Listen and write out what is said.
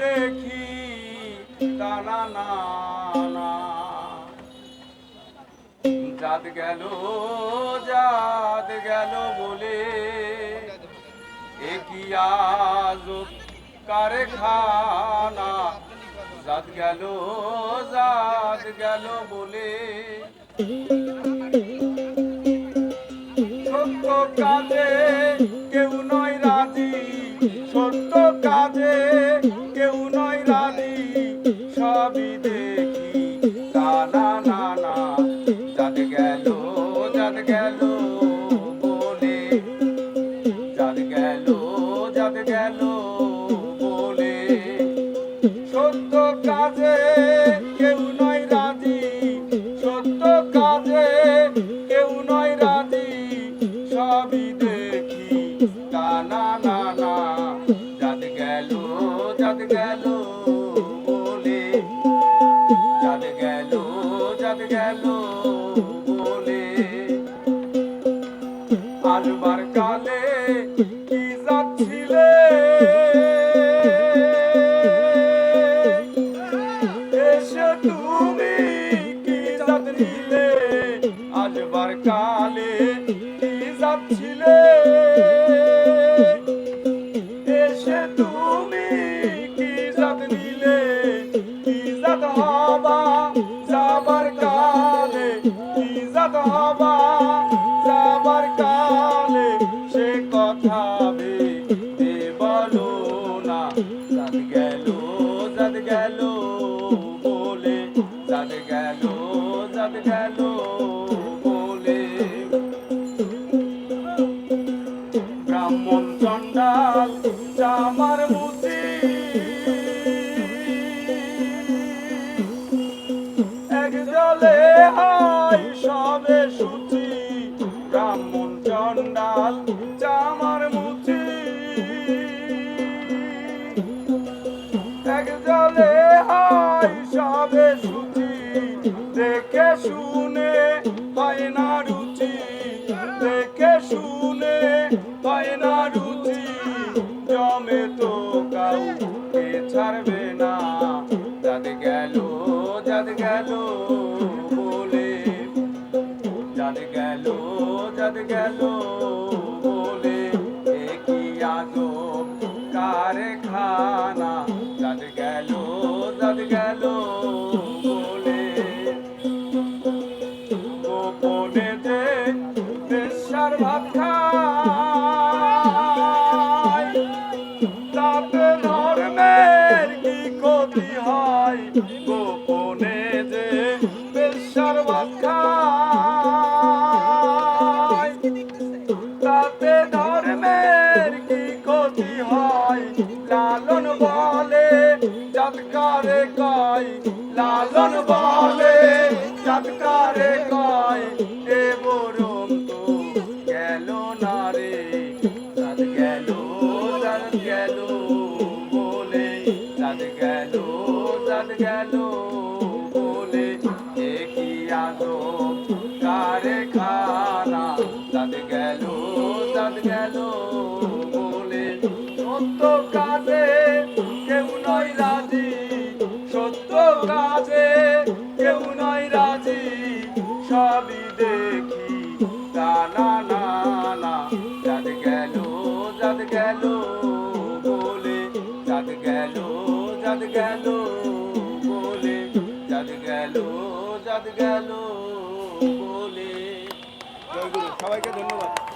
দেখি তারা না যাদ গেল যাদ গেল বলে। একই আজ কারখানা। যাদ গেল যাদ গেল বলে। কাজে সবই দেখি। তা না না না যাদ গেল যাদ গেল বলে যাদ গেল যাদ গেল বলে সত্য কাজে কেউ নয় রাজি। সত্য কাজে কেউ নয় রাজি। সবই দেখি। না না না যাদ গেল বলে। আলবার কালে কি যাচ্ছিলে? এসে তুমি কি জাত নিলে আলবার কালে কি যাচ্ছিলে? এসে তুমি জাত হবা যাবার কালে সে কথা ভেবে বলো না। জাত গেল জাত গেল, বলে জাত গেল জাদ গেল। চণ্ডাল চামার মুচি। এক জলে হয় সবে সুচি, দেখে শুনে হয় না রুচি, দেখে শুনে হয় না রুচি, জমে তো কাউকে ছাড়বে না। যাদ গেল যাদ গেল গেল যাদ গেল। লালন বলে, চটকারে কয়, এ বরম তো গেল না রে। জাত গেল জাত গেল বলে জাত গেল জাত গেল বলে, এ কি আদব কাজে কেউ নয় রাজি, সবই দেখি। না না না যাদ গেল যাদ গেল বলে, যাদ গেল যাদ গেল বলে, যাদ গেল যাদ গেল বলে। সবাইকে ধন্যবাদ।